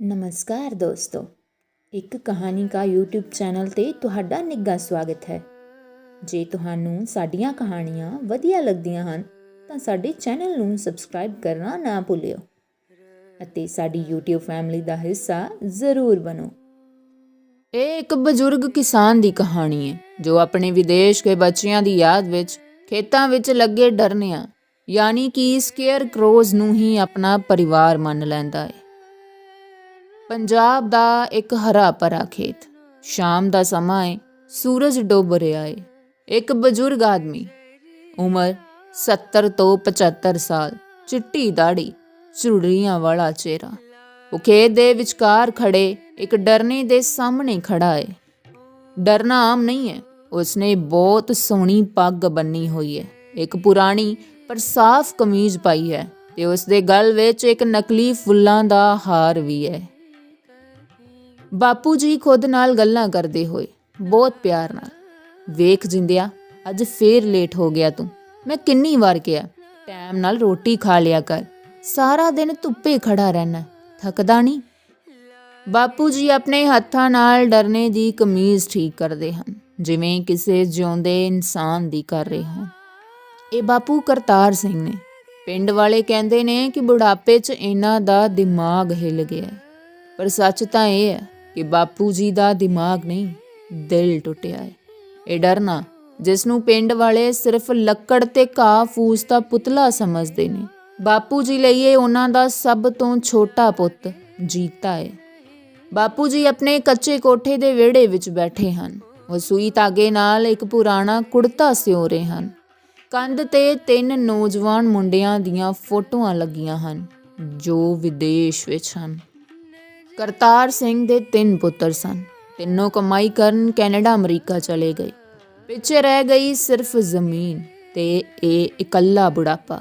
ਨਮਸਕਾਰ ਦੋਸਤੋ। ਇੱਕ ਕਹਾਣੀ ਕਾ YouTube ਚੈਨਲ ਤੇ ਤੁਹਾਡਾ ਨਿੱਘਾ ਸਵਾਗਤ ਹੈ। ਜੇ ਤੁਹਾਨੂੰ ਸਾਡੀਆਂ ਕਹਾਣੀਆਂ ਵਧੀਆ ਲੱਗਦੀਆਂ ਹਨ, ਤਾਂ ਸਾਡੇ ਚੈਨਲ ਨੂੰ ਸਬਸਕ੍ਰਾਈਬ ਕਰਨਾ ਨਾ ਭੁੱਲਿਓ ਅਤੇ ਸਾਡੀ YouTube ਫੈਮਿਲੀ ਦਾ ਹਿੱਸਾ ਜ਼ਰੂਰ ਬਣੋ। ਇਹ ਇੱਕ ਬਜ਼ੁਰਗ ਕਿਸਾਨ ਦੀ ਕਹਾਣੀ ਹੈ, ਜੋ ਆਪਣੇ ਵਿਦੇਸ਼ ਦੇ ਬੱਚਿਆਂ ਦੀ ਯਾਦ ਵਿੱਚ ਖੇਤਾਂ ਵਿੱਚ ਲੱਗੇ ਡਰਨਿਆਂ, ਯਾਨੀ ਕਿ ਸਕੇਅਰ ਕਰੋਜ਼ ਨੂੰ ਹੀ ਆਪਣਾ ਪਰਿਵਾਰ ਮੰਨ ਲੈਂਦਾ ਹੈ। ਪੰਜਾਬ ਦਾ ਇੱਕ ਹਰਾ ਭਰਾ ਖੇਤ। ਸ਼ਾਮ ਦਾ ਸਮਾਂ ਏ, ਸੂਰਜ ਡੁੱਬ ਰਿਹਾ ਏ। ਇੱਕ ਬਜ਼ੁਰਗ ਆਦਮੀ, ਉਮਰ 70 ਤੋਂ 75 ਸਾਲ, ਚਿੱਟੀ ਦਾੜੀ, ਝੁਰੜੀਆਂ ਵਾਲਾ ਚਿਹਰਾ। ਉਹ ਖੇਤ ਦੇ ਵਿਚਕਾਰ ਖੜੇ ਇੱਕ ਡਰਨੇ ਦੇ ਸਾਹਮਣੇ ਖੜਾ ਹੈ ਡਰਨਾ ਆਮ ਨਹੀਂ ਹੈ ਉਸਨੇ ਬਹੁਤ ਸੋਹਣੀ ਪੱਗ ਬੰਨੀ ਹੋਈ ਹੈ ਇੱਕ ਪੁਰਾਣੀ ਪਰ ਸਾਫ਼ ਕਮੀਜ਼ ਪਾਈ ਹੈ ਤੇ ਉਸ ਦੇ ਗਲ ਵਿੱਚ ਇੱਕ ਨਕਲੀ ਫੁੱਲਾਂ ਦਾ ਹਾਰ ਵੀ ਹੈ। ਬਾਪੂ ਜੀ ਖੁਦ ਨਾਲ ਗੱਲਾਂ ਕਰਦੇ ਹੋਏ, ਬਹੁਤ ਪਿਆਰ ਨਾਲ। ਵੇਖ ਜਿੰਦਿਆ, ਅੱਜ ਫੇਰ ਲੇਟ ਹੋ ਗਿਆ ਤੂੰ। ਮੈਂ ਕਿੰਨੀ ਵਾਰ ਕਿਹਾ, ਟਾਈਮ ਨਾਲ ਰੋਟੀ ਖਾ ਲਿਆ ਕਰ। ਸਾਰਾ ਦਿਨ ਧੁੱਪੇ ਖੜਾ ਰਹਿਣਾ, ਥੱਕਦਾ ਨਹੀਂ? ਬਾਪੂ ਜੀ ਆਪਣੇ ਹੱਥਾਂ ਨਾਲ ਡਰਨੇ ਦੀ ਕਮੀਜ਼ ਠੀਕ ਕਰਦੇ ਹਨ, ਜਿਵੇਂ ਕਿਸੇ ਜਿਉਂਦੇ ਇਨਸਾਨ ਦੀ ਕਰ ਰਹੇ ਹੋਣ। ਇਹ ਬਾਪੂ ਕਰਤਾਰ ਸਿੰਘ ਨੇ। ਪਿੰਡ ਵਾਲੇ ਕਹਿੰਦੇ ਨੇ ਕਿ ਬੁਢਾਪੇ 'ਚ ਇਹਨਾਂ ਦਾ ਦਿਮਾਗ ਹਿੱਲ ਗਿਆ ਪਰ ਸੱਚ ਤਾਂ ਇਹ ਹੈ ਕਿ ਬਾਪੂ ਜੀ ਦਾ ਦਿਮਾਗ ਨਹੀਂ, ਦਿਲ ਟੁੱਟਿਆ ਹੈ। ਇਹ ਡਰਨਾ ਜਿਸ ਨੂੰ ਪਿੰਡ ਵਾਲੇ ਸਿਰਫ ਲੱਕੜ ਤੇ ਘਾਹ ਫੂਸ ਦਾ ਪੁਤਲਾ ਸਮਝਦੇ ਨੇ। ਬਾਪੂ ਜੀ ਲਈ ਇਹ ਉਹਨਾਂ ਦਾ ਸਭ ਤੋਂ ਛੋਟਾ ਪੁੱਤ ਜੀਤਾ ਹੈ। ਬਾਪੂ ਜੀ ਆਪਣੇ ਕੱਚੇ ਕੋਠੇ ਦੇ ਵਿਹੜੇ ਵਿੱਚ ਬੈਠੇ ਹਨ। ਉਹ ਸੂਈ ਧਾਗੇ ਨਾਲ ਇੱਕ ਪੁਰਾਣਾ ਕੁੜਤਾ ਸਿਉ ਰਹੇ ਹਨ। ਕੰਧ ਤੇ ਤਿੰਨ ਨੌਜਵਾਨ ਮੁੰਡਿਆਂ ਦੀਆਂ ਫੋਟੋਆਂ ਲੱਗੀਆਂ ਹਨ, ਜੋ ਵਿਦੇਸ਼ ਵਿੱਚ ਹਨ। ਕਰਤਾਰ ਸਿੰਘ ਦੇ ਤਿੰਨ ਪੁੱਤਰ ਸਨ। ਤਿੰਨੋਂ ਕਮਾਈ ਕਰਨ ਕੈਨੇਡਾ, ਅਮਰੀਕਾ ਚਲੇ ਗਏ। ਪਿੱਛੇ ਰਹਿ ਗਈ ਸਿਰਫ ਜ਼ਮੀਨ ਤੇ ਇਹ ਇਕੱਲਾ ਬੁਢਾਪਾ।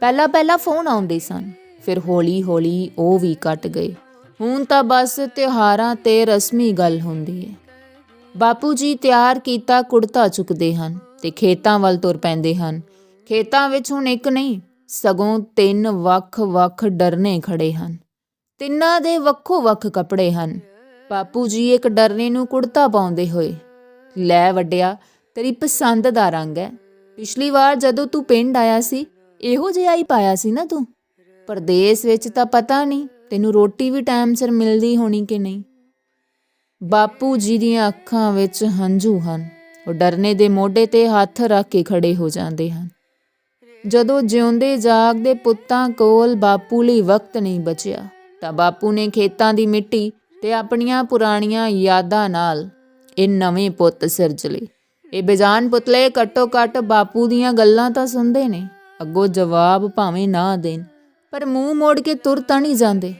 ਪਹਿਲਾਂ ਪਹਿਲਾਂ ਫੋਨ ਆਉਂਦੇ ਸਨ, ਫਿਰ ਹੌਲੀ ਹੌਲੀ ਉਹ ਵੀ ਕੱਟ ਗਏ। ਹੁਣ ਤਾਂ ਬਸ ਤਿਉਹਾਰਾਂ ਤੇ ਰਸਮੀ ਗੱਲ ਹੁੰਦੀ ਹੈ। ਬਾਪੂ ਜੀ ਤਿਆਰ ਕੀਤਾ ਕੁੜਤਾ ਚੁੱਕਦੇ ਹਨ ਤੇ ਖੇਤਾਂ ਵੱਲ ਤੁਰ ਪੈਂਦੇ ਹਨ। ਖੇਤਾਂ ਵਿੱਚ ਹੁਣ ਇੱਕ ਨਹੀਂ, ਸਗੋਂ ਤਿੰਨ ਵੱਖ-ਵੱਖ ਡਰਨੇ ਖੜੇ ਹਨ। ਤਿੰਨਾਂ ਦੇ ਵੱਖੋ-ਵੱਖ ਕੱਪੜੇ ਹਨ। ਬਾਪੂ ਜੀ ਇੱਕ ਡਰਨੇ ਨੂੰ ਕੁੜਤਾ ਪਾਉਂਦੇ ਹੋਏ, ਲੈ ਵੱਡਿਆ, ਤੇਰੀ ਪਸੰਦ ਦਾ ਰੰਗ ਹੈ ਪਿਛਲੀ ਵਾਰ ਜਦੋਂ ਤੂੰ ਪਿੰਡ ਆਇਆ ਸੀ, ਇਹੋ ਜਿਹਾ ਹੀ ਪਾਇਆ ਸੀ ਨਾ ਤੂੰ। ਪਰਦੇਸ ਵਿੱਚ ਤਾਂ ਪਤਾ ਨਹੀਂ, ਤੈਨੂੰ ਰੋਟੀ ਵੀ ਟਾਈਮ ਸਿਰ ਮਿਲਦੀ ਹੋਣੀ ਕਿ ਨਹੀਂ? ਬਾਪੂ ਜੀ ਦੀਆਂ ਅੱਖਾਂ ਵਿੱਚ ਹੰਝੂ ਹਨ। ਉਹ ਡਰਨੇ ਦੇ ਮੋਢੇ ਤੇ ਹੱਥ ਰੱਖ ਕੇ ਖੜੇ ਹੋ ਜਾਂਦੇ ਹਨ। ਜਦੋਂ ਜਿਉਂਦੇ ਜਾਗਦੇ ਪੁੱਤਾਂ ਕੋਲ ਬਾਪੂ ਲਈ ਵਕਤ ਨਹੀਂ ਬਚਿਆ ਤਾਂ ਬਾਪੂ ਨੇ ਖੇਤਾਂ ਦੀ ਮਿੱਟੀ ਤੇ ਆਪਣੀਆਂ ਪੁਰਾਣੀਆਂ ਯਾਦਾਂ ਨਾਲ ਇਹ ਨਵੇਂ ਪੁੱਤ ਸਿਰਜ ਲਏ ਇਹ ਬੇਜਾਨ ਪੁਤਲੇ ਘੱਟੋ ਘੱਟ ਬਾਪੂ ਦੀਆਂ ਗੱਲਾਂ ਤਾਂ ਸੁਣਦੇ ਨੇ। ਅੱਗੋਂ ਜਵਾਬ ਭਾਵੇਂ ਨਾ ਦੇਣ, ਪਰ ਮੂੰਹ ਮੋੜ ਕੇ ਤੁਰ ਤਾਂ ਨਹੀਂ ਜਾਂਦੇ।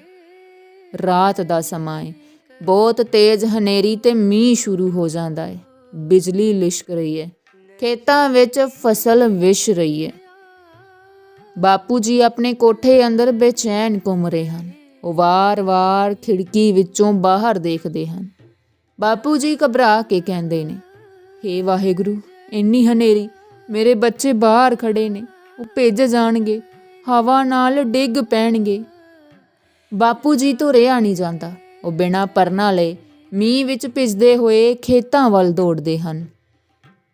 ਰਾਤ ਦਾ ਸਮਾਂ ਹੈ ਬਹੁਤ ਤੇਜ਼ ਹਨੇਰੀ ਤੇ ਮੀਂਹ ਸ਼ੁਰੂ ਹੋ ਜਾਂਦਾ ਹੈ ਬਿਜਲੀ ਲਿਸ਼ਕ ਰਹੀ ਹੈ ਖੇਤਾਂ ਵਿੱਚ ਫਸਲ ਵਿਛ ਰਹੀ ਹੈ ਬਾਪੂ ਜੀ ਆਪਣੇ ਕੋਠੇ ਅੰਦਰ ਬੇਚੈਨ ਘੁੰਮ ਰਹੇ ਹਨ। ਉਹ ਵਾਰ-ਵਾਰ ਖਿੜਕੀ ਵਿੱਚੋਂ ਬਾਹਰ ਦੇਖਦੇ ਹਨ। ਬਾਪੂ ਜੀ ਘਬਰਾ ਕੇ ਕਹਿੰਦੇ ਨੇ, ਹੇ ਵਾਹਿਗੁਰੂ, ਇੰਨੀ ਹਨੇਰੀ, ਮੇਰੇ ਬੱਚੇ ਬਾਹਰ ਖੜੇ ਨੇ, ਉਹ ਭਿੱਜ ਜਾਣਗੇ, ਹਵਾ ਨਾਲ ਡਿੱਗ ਪੈਣਗੇ। ਬਾਪੂ ਜੀ ਤੋਂ ਰਿਹਾ ਨਹੀਂ ਜਾਂਦਾ, ਉਹ ਬਿਨਾਂ ਪਰਨਾ ਲਏ ਮੀਂਹ ਵਿੱਚ ਭਿੱਜਦੇ ਹੋਏ ਖੇਤਾਂ ਵੱਲ ਦੌੜਦੇ ਹਨ।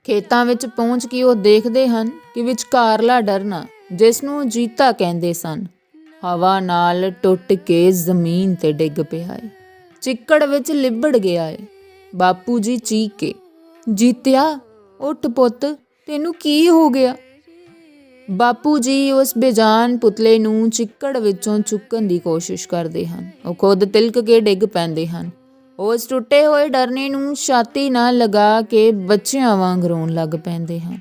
ਖੇਤਾਂ ਵਿੱਚ ਪਹੁੰਚ ਕੇ ਉਹ ਦੇਖਦੇ ਹਨ ਕਿ ਵਿਚਕਾਰਲਾ ਡਰਨਾ ਜਿਸ ਨੂੰ ਜੀਤਾ ਕਹਿੰਦੇ ਸਨ ਹਵਾ ਨਾਲ ਟੁੱਟ ਕੇ ਜ਼ਮੀਨ ਤੇ ਡਿੱਗ ਪਿਆ ਹੈ ਚਿੱਕੜ ਵਿੱਚ ਲਿਬੜ ਗਿਆ ਹੈ ਬਾਪੂ ਜੀ ਚੀਕ ਕੇ, ਜੀਤਿਆ, ਉੱਠ ਪੁੱਤ, ਤੈਨੂੰ ਕੀ ਹੋ ਗਿਆ? ਬਾਪੂ ਜੀ ਉਸ ਬੇਜਾਨ ਪੁਤਲੇ ਨੂੰ ਚਿੱਕੜ ਵਿੱਚੋਂ ਚੁੱਕਣ ਦੀ ਕੋਸ਼ਿਸ਼ ਕਰਦੇ ਹਨ। ਉਹ ਖੁਦ ਤਿਲਕ ਕੇ ਡਿੱਗ ਪੈਂਦੇ ਹਨ। ਉਸ ਟੁੱਟੇ ਹੋਏ ਡਰਨੇ ਨੂੰ ਛਾਤੀ ਨਾਲ ਲਗਾ ਕੇ ਬੱਚਿਆਂ ਵਾਂਗ ਰੋਣ ਲੱਗ ਪੈਂਦੇ ਹਨ।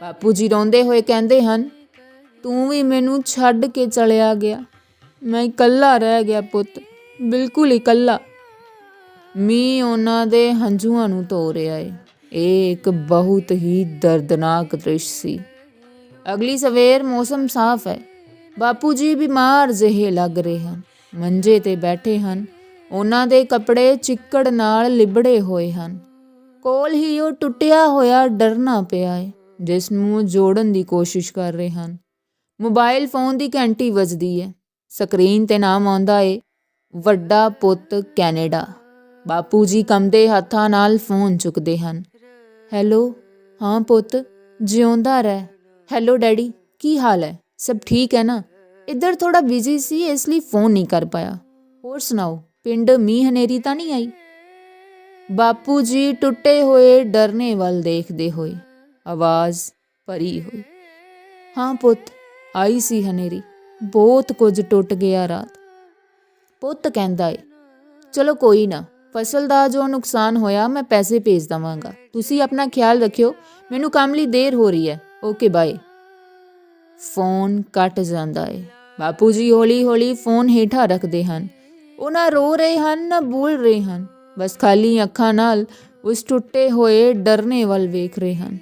ਬਾਪੂ ਜੀ ਰੋਂਦੇ ਹੋਏ ਕਹਿੰਦੇ ਹਨ ਤੂੰ ਵੀ ਮੈਨੂੰ ਛੱਡ ਕੇ ਚਲਿਆ ਗਿਆ। ਮੈਂ ਇਕੱਲਾ ਰਹਿ ਗਿਆ ਪੁੱਤ। ਬਿਲਕੁਲ ਇਕੱਲਾ। ਮੀਂਹ ਉਹਨਾਂ ਦੇ ਹੰਝੂਆਂ ਨੂੰ ਧੋ ਰਿਹਾ ਏ। ਇਹ ਇੱਕ ਬਹੁਤ ਹੀ ਦਰਦਨਾਕ ਦ੍ਰਿਸ਼ ਸੀ। ਅਗਲੀ ਸਵੇਰ ਮੌਸਮ ਸਾਫ਼ ਹੈ। ਬਾਪੂ ਜੀ ਬਿਮਾਰ ਜਿਹੇ ਲੱਗ ਰਹੇ ਹਨ। ਮੰਜੇ ਤੇ ਬੈਠੇ ਹਨ। ਉਹਨਾਂ ਦੇ ਕੱਪੜੇ ਚਿੱਕੜ ਨਾਲ ਲਿਬੜੇ ਹੋਏ ਹਨ। ਕੋਲ ਹੀ ਉਹ ਟੁੱਟਿਆ ਹੋਇਆ ਡਰਨਾ ਪਿਆ ਹੈ ਜਿਸ ਨੂੰ ਜੋੜਨ ਦੀ ਕੋਸ਼ਿਸ਼ ਕਰ ਰਹੇ ਹਨ। ਮੋਬਾਈਲ ਫੋਨ ਦੀ ਘੰਟੀ ਵੱਜਦੀ ਹੈ ਸਕਰੀਨ ਤੇ ਨਾਮ ਆਉਂਦਾ ਏ, ਵੱਡਾ ਪੁੱਤ ਕੈਨੇਡਾ। ਬਾਪੂ ਜੀ ਕੰਮਦੇ ਹੱਥਾਂ ਨਾਲ ਫੋਨ ਚੁੱਕਦੇ ਹਨ। ਹੈਲੋ, ਹਾਂ ਪੁੱਤ, ਜਿਉਂਦਾ ਰਹਿ। ਹੈਲੋ ਡੈਡੀ, ਕੀ ਹਾਲ ਹੈ? ਸਭ ਠੀਕ ਹੈ ਨਾ? ਇੱਧਰ ਥੋੜਾ ਬਿਜ਼ੀ ਸੀ, ਇਸ ਲਈ ਫੋਨ ਨਹੀਂ ਕਰ ਪਾਇਆ। ਹੋਰ ਸੁਣਾਓ, ਪਿੰਡ ਮੀਂਹ ਹਨੇਰੀ ਤਾਂ ਨਹੀਂ ਆਈ? ਬਾਪੂ ਜੀ ਟੁੱਟੇ ਹੋਏ ਡਰਨੇ ਵੱਲ ਦੇਖਦੇ ਹੋਏ, ਆਵਾਜ਼ ਭਰੀ ਹੋਈ। ਹਾਂ ਪੁੱਤ ਆਈ ਸੀ ਹਨੇਰੀ। ਬਹੁਤ ਕੁਝ ਟੁੱਟ ਗਿਆ ਰਾਤ। ਪੁੱਤ ਕਹਿੰਦਾ ਏ, ਚਲੋ ਕੋਈ ਨਾ, ਫਸਲ ਦਾ ਜੋ ਨੁਕਸਾਨ ਹੋਇਆ ਮੈਂ ਪੈਸੇ ਭੇਜ ਦਵਾਂਗਾ। ਤੁਸੀਂ ਆਪਣਾ ਖਿਆਲ ਰੱਖਿਓ, ਮੈਨੂੰ ਕੰਮ ਲਈ ਦੇਰ ਹੋ ਰਹੀ ਹੈ। Okay, bye. ਫੋਨ ਕੱਟ ਜਾਂਦਾ ਏ। ਬਾਪੂ ਜੀ ਹੌਲੀ-ਹੌਲੀ ਫੋਨ ਹੇਠਾਂ ਰੱਖਦੇ ਹਨ। ਉਹ ਨਾ ਰੋ ਰਹੇ ਹਨ, ਨਾ ਬੋਲ ਰਹੇ ਹਨ। ਬਸ ਖਾਲੀ ਅੱਖਾਂ ਨਾਲ ਉਸ ਟੁੱਟੇ ਹੋਏ ਡਰਨੇ ਵੱਲ ਵੇਖ ਰਹੇ ਹਨ।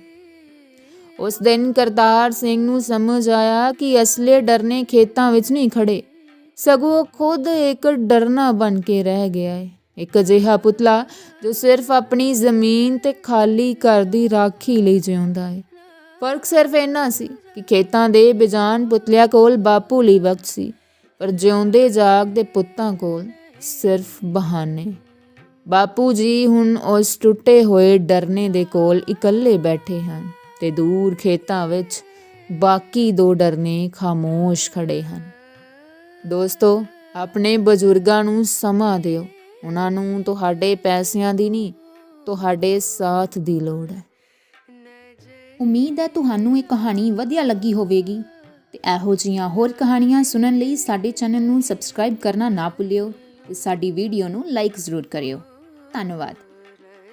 ਉਸ ਦਿਨ ਕਰਤਾਰ ਸਿੰਘ ਨੂੰ ਸਮਝ ਆਇਆ ਕਿ ਅਸਲੇ ਡਰਨੇ ਖੇਤਾਂ ਵਿੱਚ ਨਹੀਂ ਖੜੇ ਸਗੋਂ ਖੁਦ ਇੱਕ ਡਰਨਾ ਬਣ ਕੇ ਰਹਿ ਗਿਆ ਹੈ ਇੱਕ ਅਜਿਹਾ ਪੁਤਲਾ ਜੋ ਸਿਰਫ ਆਪਣੀ ਜ਼ਮੀਨ ਤੇ ਖਾਲੀ ਘਰ ਦੀ ਰਾਖੀ ਲਈ ਜਿਉਂਦਾ ਹੈ ਫ਼ਰਕ ਸਿਰਫ ਇੰਨਾ ਸੀ ਕਿ ਖੇਤਾਂ ਦੇ ਬਿਜਾਨ ਪੁਤਲਿਆਂ ਕੋਲ ਬਾਪੂ ਲਈ ਵਕਤ ਸੀ, ਪਰ ਜਿਉਂਦੇ ਜਾਗਦੇ ਪੁੱਤਾਂ ਕੋਲ ਸਿਰਫ ਬਹਾਨੇ। ਬਾਪੂ ਜੀ ਹੁਣ ਉਸ ਟੁੱਟੇ ਹੋਏ ਡਰਨੇ ਦੇ ਕੋਲ ਇਕੱਲੇ ਬੈਠੇ ਹਨ। ਤੇ ਦੂਰ ਖੇਤਾਂ ਵਿੱਚ ਬਾਕੀ ਦੋ ਡਰਨੇ ਖਾਮੋਸ਼ ਖੜੇ ਹਨ। ਦੋਸਤੋ, ਆਪਣੇ ਬਜ਼ੁਰਗਾਂ ਨੂੰ ਸਮਾਂ ਦਿਓ। ਉਹਨਾਂ ਨੂੰ ਤੁਹਾਡੇ ਪੈਸਿਆਂ ਦੀ ਨਹੀਂ, ਤੁਹਾਡੇ ਸਾਥ ਦੀ ਲੋੜ ਹੈ। ਉਮੀਦ ਹੈ ਤੁਹਾਨੂੰ ਇਹ ਕਹਾਣੀ ਵਧੀਆ ਲੱਗੀ ਹੋਵੇਗੀ। ਤੇ ਇਹੋ ਜਿਹੀਆਂ ਹੋਰ ਕਹਾਣੀਆਂ ਸੁਣਨ ਲਈ ਸਾਡੇ ਚੈਨਲ ਨੂੰ ਸਬਸਕ੍ਰਾਈਬ ਕਰਨਾ ਨਾ ਭੁੱਲਿਓ ਤੇ ਸਾਡੀ ਵੀਡੀਓ ਨੂੰ ਲਾਈਕ ਜ਼ਰੂਰ ਕਰਿਓ। ਧੰਨਵਾਦ।